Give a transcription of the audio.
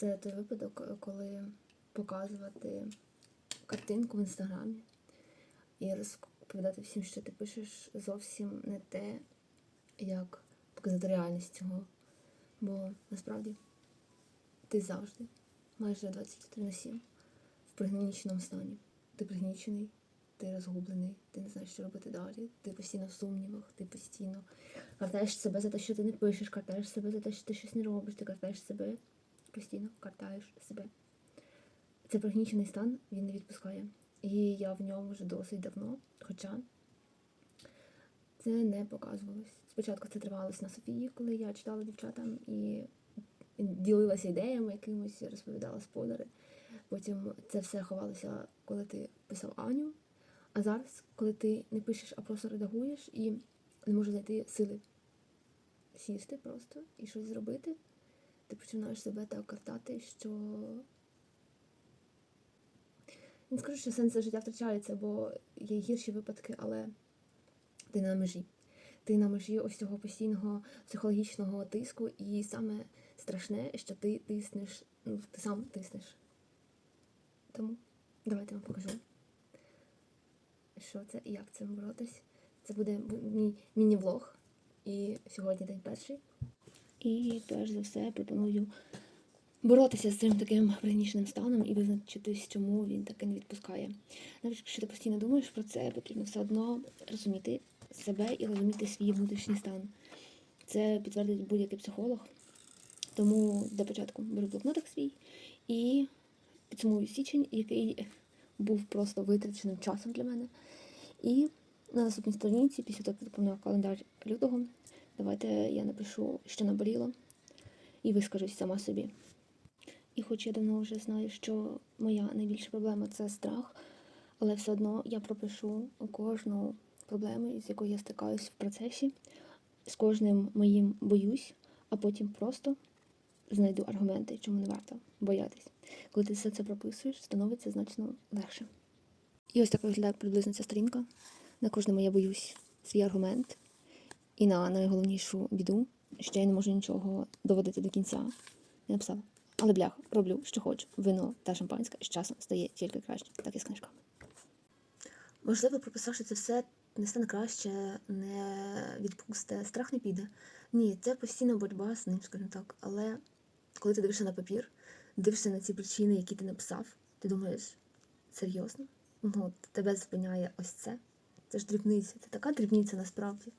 Це той випадок, коли показувати картинку в інстаграмі і розповідати всім, що ти пишеш, зовсім не те, як показати реальність цього. Бо насправді ти завжди, майже 24 на 7, в пригніченому стані. Ти пригнічений, ти розгублений, ти не знаєш, що робити далі. Ти постійно в сумнівах, ти постійно картаєш себе за те, що ти не пишеш, картаєш себе за те, що ти щось не робиш, ти картаєш себе, постійно картаєш себе. Це пригнічений стан, він не відпускає. І я в ньому вже досить давно, хоча це не показувалось. Спочатку це тривалось на Софії, коли я читала дівчатам і ділилася ідеями якимось, розповідала спойлери. Потім це все ховалося, коли ти писав Аню. А зараз, коли ти не пишеш, а просто редагуєш і не можеш знайти сили сісти просто і щось зробити, ти починаєш себе так картати, що не скажу, що сенс життя втрачається, бо є гірші випадки, але ти на межі. Ти на межі ось цього постійного психологічного тиску, і саме страшне, що ти тиснеш, ну, ти сам тиснеш. Тому давайте вам покажу, що це і як цим боротись. Це буде мій міні-влог. І сьогодні день перший. І перш за все пропоную боротися з цим таким пригніченим станом і визначитись, чому він таки не відпускає. Навіть якщо ти постійно думаєш про це, потрібно все одно розуміти себе і розуміти свій внутрішній стан. Це підтвердить будь-який психолог. Тому для початку беру блокнотик свій і підсумую січень, який був просто витраченим часом для мене. І на наступній сторінці, після того, як заповнив календар лютого, давайте я напишу, що наболіло, і вискажусь сама собі. І хоч я давно вже знаю, що моя найбільша проблема це страх, але все одно я пропишу кожну проблему, з якою я стикаюсь в процесі, з кожним моїм боюсь, а потім просто знайду аргументи, чому не варто боятись. Коли ти все це прописуєш, становиться значно легше. І ось так виглядає приблизно ця сторінка. На кожному я боюсь свій аргумент. І на найголовнішу біду, що я не можу нічого доводити до кінця. Я написала. Але блях, роблю, що хочу. Вино та шампанське з часом стає тільки краще, так і з книжками. Можливо, прописавши це все, не стане краще, не відпусте, страх не піде. Ні, це постійна боротьба з ним, скажімо так. Але коли ти дивишся на папір, дивишся на ці причини, які ти написав, ти думаєш, серйозно? Ну, тебе зупиняє ось це. Це ж дрібниця, це така дрібниця насправді.